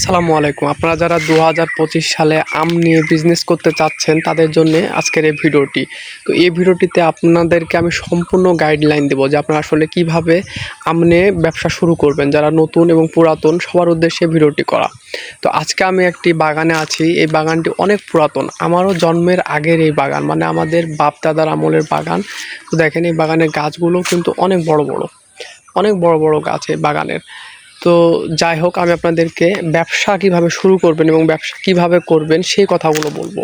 আসসালামু আলাইকুম। আপনারা যারা দু হাজার পঁচিশ সালে আম নিয়ে বিজনেস করতে চাচ্ছেন, তাদের জন্য আজকের এই ভিডিওটি। তো এই ভিডিওটিতে আপনাদেরকে আমি সম্পূর্ণ গাইডলাইন দেবো যে আপনারা আসলে কীভাবে আম নিয়ে ব্যবসা শুরু করবেন, যারা নতুন এবং পুরাতন, সবার উদ্দেশ্যে ভিডিওটি করা। তো আজকে আমি একটি বাগানে আছি। এই বাগানটি অনেক পুরাতন। আমারও জন্মের আগের এই বাগান মানে আমাদের বাপ দাদার আমলের বাগান। তো দেখেন এই বাগানের গাছগুলো কিন্তু অনেক বড় বড়। অনেক বড় বড় গাছ এই বাগানের। তো যাই হোক, আমি আপনাদেরকে ব্যবসা কীভাবে শুরু করবেন এবং ব্যবসা কীভাবে করবেন সেই কথাগুলো বলব।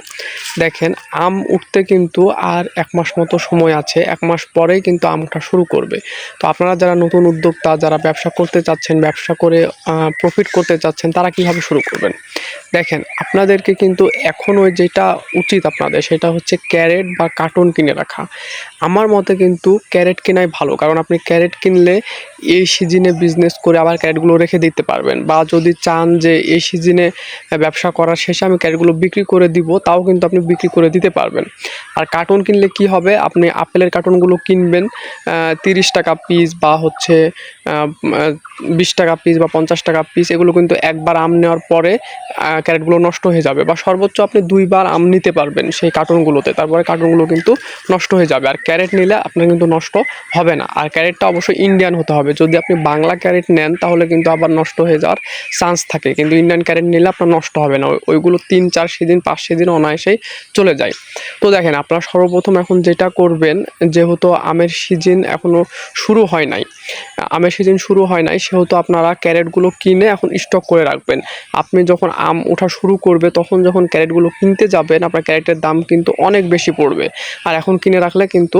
দেখেন আম উঠতে কিন্তু আর এক মাস মতো সময় আছে, এক মাস পরেই কিন্তু আমটা শুরু করবে। তো আপনারা যারা নতুন উদ্যোক্তা, যারা ব্যবসা করতে চাচ্ছেন, ব্যবসা করে প্রফিট করতে চাচ্ছেন, তারা কীভাবে শুরু করবেন? দেখেন, আপনাদেরকে কিন্তু এখনও যেটা উচিত আপনাদের, সেটা হচ্ছে ক্যারেট বা কার্টুন কিনে রাখা। আমার মতে কিন্তু ক্যারেট কেনাই ভালো, কারণ আপনি ক্যারেট কিনলে এই সিজনে বিজনেস করে আবার ক্যারেটগুলো রেখে দিতে পারবেন। বা যদি চান যে এই সিজনে ব্যবসা করার শেষে আমি ক্যারেটগুলো বিক্রি করে দিব, তাও কিন্তু আপনি বিক্রি করে দিতে পারবেন। আর কার্টুন কিনলে কি হবে? আপনি আপেলের কার্টুনগুলো কিনবেন তিরিশ টাকা পিস বা হচ্ছে বিশ টাকা পিস বা পঞ্চাশ টাকা পিস এগুলো কিন্তু একবার আম নেওয়ার পরে ক্যারেটগুলো নষ্ট হয়ে যাবে বা সর্বোচ্চ আপনি দুইবার আম নিতে পারবেন সেই কার্টুনগুলোতে তারপরে কার্টুনগুলো কিন্তু নষ্ট হয়ে যাবে। আর ক্যারেট নিলে আপনার কিন্তু নষ্ট হবে না। আর ক্যারেটটা অবশ্যই ইন্ডিয়ান হতে হবে। যদি আপনি বাংলা ক্যারেট নেন, তাহলে কিন্তু আবার নষ্ট হয়ে যাওয়ার চান্স থাকে। কিন্তু ইন্ডিয়ান ক্যারেট নিলে আপনার নষ্ট হবে না। ওইগুলো তিন, চার, সেদিন, পাঁচ, সেদিন অনায়াসেই চলে যায়। তো দেখেন, আপনারা সর্বপ্রথম এখন যেটা করবেন, যেহেতু আমের সিজন এখনও শুরু হয় নাই, আমের সিজন শুরু হয় নাই, সেহেতু আপনারা ক্যারেটগুলো কিনে এখন স্টক করে রাখবেন। আপনি যখন আম ওঠা শুরু করবে, তখন যখন ক্যারেটগুলো কিনতে যাবেন, আপনার ক্যারেটের দাম কিন্তু অনেক বেশি পড়বে। আর এখন কিনে রাখলে কিন্তু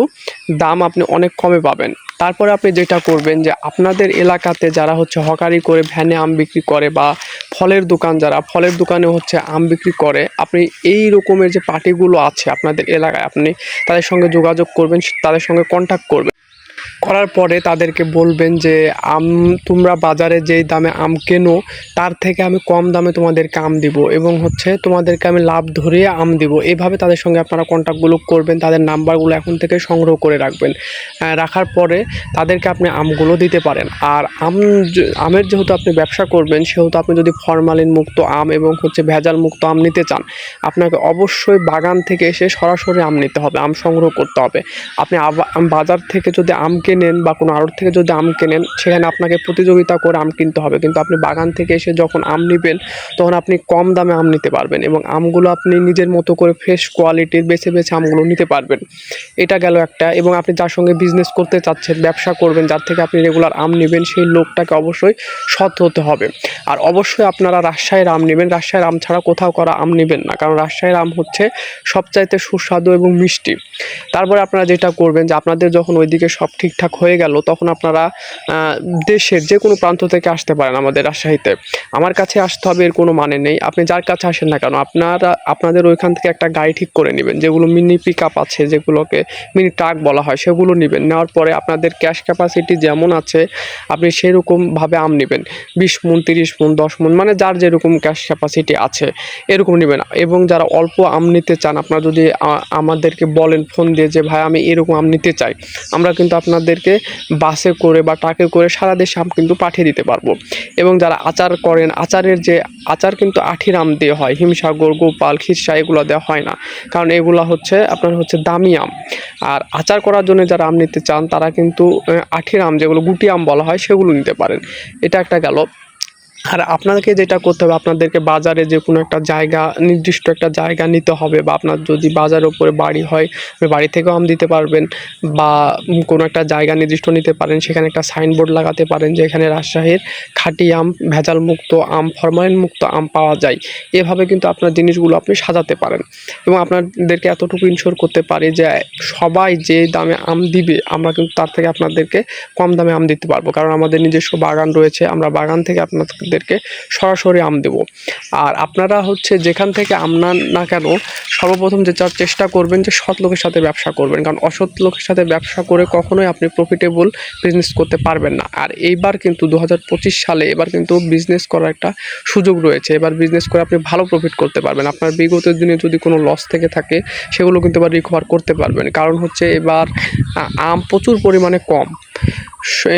দাম আপনি অনেক কমে পাবেন। তারপরে আপনি যেটা করবেন যে, আপনাদের এলাকাতে যারা হচ্ছে হকারি করে, ভ্যানে আম বিক্রি করে বা ফলের দোকান যারা, ফলের দোকানে হচ্ছে আম বিক্রি করে, আপনি এই রকমের যে পার্টিগুলো আছে আপনাদের এলাকায়, আপনি তাদের সঙ্গে যোগাযোগ করবেন, তাদের সঙ্গে কন্ট্যাক্ট করবেন। করার পরে তাদেরকে বলবেন যে, আম, তোমরা বাজারে যেই দামে আম কেনো, তার থেকে আমি কম দামে তোমাদেরকে আম দিব এবং হচ্ছে তোমাদেরকে আমি লাভ ধরিয়ে আম দিব। এভাবে তাদের সঙ্গে আপনারা কন্ট্যাক্টগুলো করবেন, তাদের নাম্বারগুলো এখন থেকে সংগ্রহ করে রাখবেন। রাখার পরে তাদেরকে আপনি আমগুলো দিতে পারেন। আর আম আমের যেহেতু আপনি ব্যবসা করবেন, সেহেতু আপনি যদি ফরমালিন মুক্ত আম এবং হচ্ছে ভেজাল মুক্ত আম নিতে চান, আপনাকে অবশ্যই বাগান থেকে এসে সরাসরি আম নিতে হবে, আম সংগ্রহ করতে হবে। আপনি বাজার থেকে যদি আম কেনেন বা কোনো আড়ত থেকে যদি আম কেনেন, সেখানে আপনাকে প্রতিযোগিতা করে আম কিনতে হবে। কিন্তু আপনি বাগান থেকে এসে যখন আম নেবেন, তখন আপনি কম দামে আম নিতে পারবেন এবং আমগুলো আপনি নিজের মতো করে ফ্রেশ কোয়ালিটির বেছে বেছে আমগুলো নিতে পারবেন। এটা গেল একটা এবং আপনি যার সঙ্গে বিজনেস করতে চাচ্ছেন, ব্যবসা করবেন, যার থেকে আপনি রেগুলার আম নেবেন, সেই লোকটাকে অবশ্যই সৎ হতে হবে। আর অবশ্যই আপনারা রাজশাহীর আম নেবেন। রাজশাহীর আম ছাড়া কোথাও করা আম নেবেন না, কারণ রাজশাহীর আম হচ্ছে সবচাইতে সুস্বাদু এবং মিষ্টি। তারপরে আপনারা যেটা করবেন যে, আপনাদের যখন ওইদিকে সব ঠিকঠাক হয়ে গেল, তখন আপনারা দেশের যে কোনো প্রান্ত থেকে আসতে পারেন আমাদের রাজশাহীতে। আমার কাছে আসতে হবে এর কোনো মানে নেই। আপনি যার কাছে আসেন না কেন, আপনারা, আপনাদের ওইখান থেকে একটা গাড়ি ঠিক করে নেবেন, যেগুলো মিনি পিক আপ আছে, যেগুলোকে মিনি ট্রাক বলা হয়, সেগুলো নেবেন। নেওয়ার পরে আপনাদের ক্যাশ ক্যাপাসিটি যেমন আছে, আপনি সেরকমভাবে আম নেবেন। বিশ মন, তিরিশ মন, দশ মন মানে যার যেরকম ক্যাশ ক্যাপাসিটি আছে, এরকম নেবেন। এবং যারা অল্প আম নিতে চান, আপনারা যদি আমাদেরকে বলেন, ফোন দিয়ে যে, ভাই, আমি এরকম আম নিতে চাই। আমরা কিন্তু আপনাদেরকে বাসে করে বা ট্রাকে করে সারা দেশে আম কিন্তু পাঠিয়ে দিতে পারব। এবং যারা আচার করেন, আচারের যে আচার কিন্তু আঠির আম দিয়ে হয়, হিমসাগর, গোপাল, খিরসা এগুলো দেওয়া হয় না। কারণ এগুলো হচ্ছে, আপনার হচ্ছে দামি আম। আর আচার করার জন্য যারা আম নিতে চান, তারা কিন্তু আঠির আম যেগুলো গুটি আম বলা হয়, সেগুলো নিতে পারেন। এটা একটা গেল। আর আপনাকে যেটা করতে হবে, আপনাদেরকে বাজারে যে কোনো একটা জায়গা, নির্দিষ্ট একটা জায়গা নিতে হবে বা আপনার যদি বাজার উপরে বাড়ি হয় বাড়ি থেকেও আম দিতে পারবেন বা কোনো একটা জায়গা নির্দিষ্ট নিতে পারেন, সেখানে একটা সাইনবোর্ড লাগাতে পারেন যে এখানে রাজশাহীর খাঁটি আম ভেজাল মুক্ত আম ফরমালিন মুক্ত আম পাওয়া যায়। এভাবে কিন্তু আপনার জিনিসগুলো আপনি সাজাতে পারেন। এবং আপনাদেরকে এতটুকু ইনশোর করতে পারি যে সবাই যে দামে আম দিবে, আমরা কিন্তু তার থেকে আপনাদেরকে কম দামে আম দিতে পারব। কারণ আমাদের নিজস্ব বাগান রয়েছে, আমরা বাগান থেকে আপনাদের আপনাদেরকে সরাসরি আম দেব। আর আপনারা হচ্ছে যেখান থেকে আম না কেন, সর্বপ্রথম যে চার চেষ্টা করবেন যে সৎ লোকের সাথে ব্যবসা করবেন। কারণ অসৎ লোকের সাথে ব্যবসা করে কখনোই আপনি প্রফিটেবল বিজনেস করতে পারবেন না। আর এইবার কিন্তু দু হাজার পঁচিশ সালে এবার কিন্তু বিজনেস করার একটা সুযোগ রয়েছে। এবার বিজনেস করে আপনি ভালো প্রফিট করতে পারবেন। আপনার বিগত দিনে যদি কোনো লস থেকে থাকে, সেগুলো কিন্তু এবার রিকভার করতে পারবেন। কারণ হচ্ছে এবার আম প্রচুর পরিমাণে কম।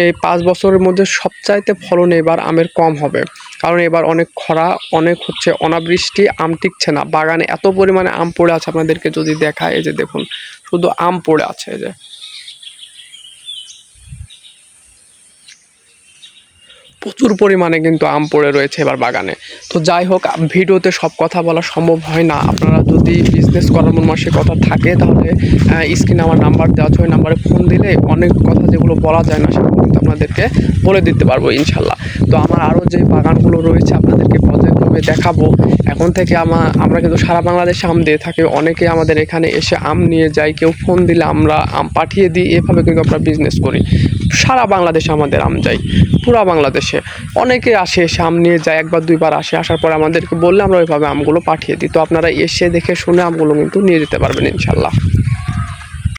এই পাঁচ বছরের মধ্যে সবচাইতে ফলন এবার আমের কম হবে। কারণ এবার অনেক খরা, অনেক হচ্ছে অনাবৃষ্টি, আম টিকছে না। বাগানে এত পরিমাণে আম পড়ে আছে আপনাদেরকে যদি দেখায়, এই যে দেখুন, শুধু আম পড়ে আছে, এই যে। প্রচুর পরিমাণে কিন্তু আম পড়ে রয়েছে এবার বাগানে। তো যাই হোক, ভিডিওতে সব কথা বলা সম্ভব হয় না। আপনারা যদি বিজনেস করার মন মাসে কথা থাকে, তাহলে স্ক্রিনে আমার নাম্বার দেওয়া ওই নাম্বারে ফোন দিলে অনেক কথা যেগুলো বলা যায় না, সেগুলো কিন্তু আপনাদেরকে বলে দিতে পারব ইনশাল্লাহ। তো আমার আরও যে বাগানগুলো রয়েছে, আপনাদেরকে পর্যায়ক্রমে দেখাবো। এখন থেকে আমা, আমরা কিন্তু সারা বাংলাদেশে আম দিয়ে থাকি। অনেকে আমাদের এখানে এসে আম নিয়ে যায়, কেউ ফোন দিলে আমরা আম পাঠিয়ে দিই। এভাবে কিন্তু আমরা বিজনেস করি। সারা বাংলাদেশে আমাদের আম যায়। পুরা বাংলাদেশে। অনেকে আসে, এসে আম নিয়ে যায়, একবার দুইবার আসে। আসার পর আমাদেরকে বললে আমরা ওইভাবে আমগুলো পাঠিয়ে দিই। তো আপনারা এসে দেখে শুনে আমগুলো কিন্তু নিয়ে যেতে পারবেন ইনশাল্লাহ।